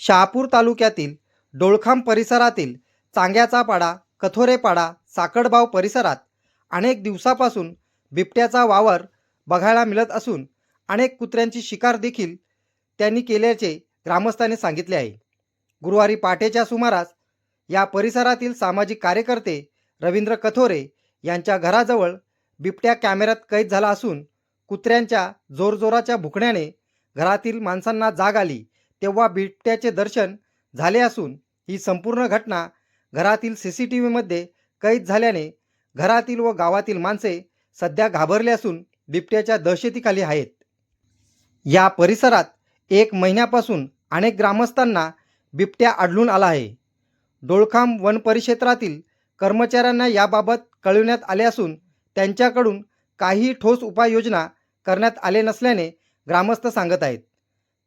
शहापूर तालुक्यातील डोळखाम परिसरातील चांग्याचा पाडा कथोरेपाडा साकडबाव परिसरात अनेक दिवसापासून बिबट्याचा वावर बघायला मिळत असून अनेक कुत्र्यांची शिकार देखील त्यांनी केल्याचे ग्रामस्थांनी सांगितले आहे. गुरुवारी पहाटेच्या सुमारास या परिसरातील सामाजिक कार्यकर्ते रवींद्र कथोरे यांच्या घराजवळ बिबट्या कॅमेऱ्यात कैद झाला असून कुत्र्यांच्या जोरजोराच्या भुकण्याने घरातील माणसांना जाग आली. तेव्हा बिबट्याचे दर्शन झाले असून ही संपूर्ण घटना घरातील सी सी टी व्हीमध्ये कैद झाल्याने घरातील व गावातील माणसे सध्या घाबरले असून बिबट्याच्या दहशतीखाली आहेत. या परिसरात एक महिन्यापासून अनेक ग्रामस्थांना बिबट्या आढळून आला आहे. डोळखाम वन परिक्षेत्रातील कर्मचाऱ्यांना याबाबत कळविण्यात आले असून त्यांच्याकडून काही ठोस उपाययोजना करण्यात आले नसल्याने ग्रामस्थ सांगत आहेत.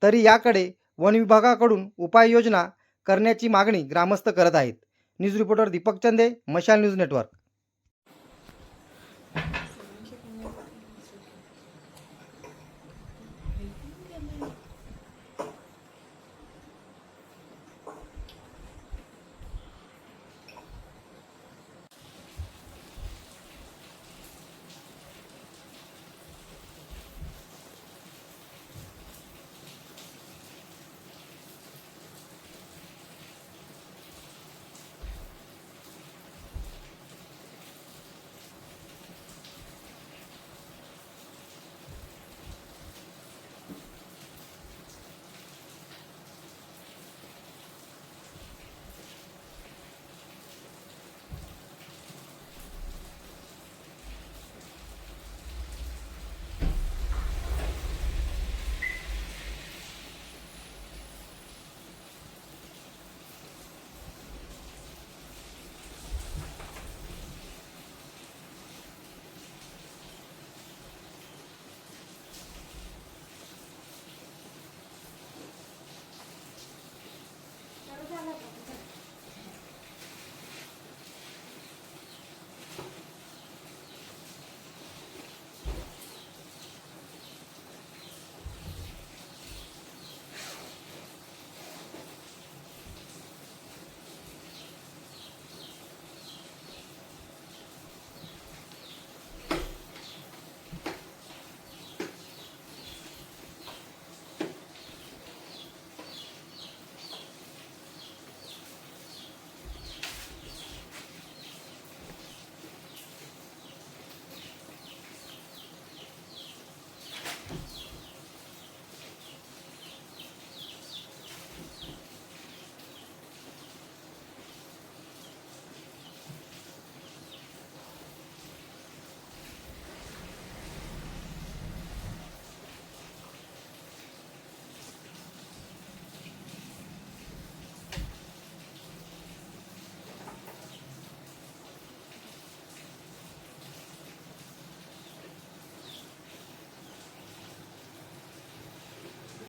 तरी याकडे वन विभागाकडून उपाययोजना करण्याची मागणी ग्रामस्थ करत आहेत. न्यूज रिपोर्टर दीपक चंदे मशाल न्यूज नेटवर्क.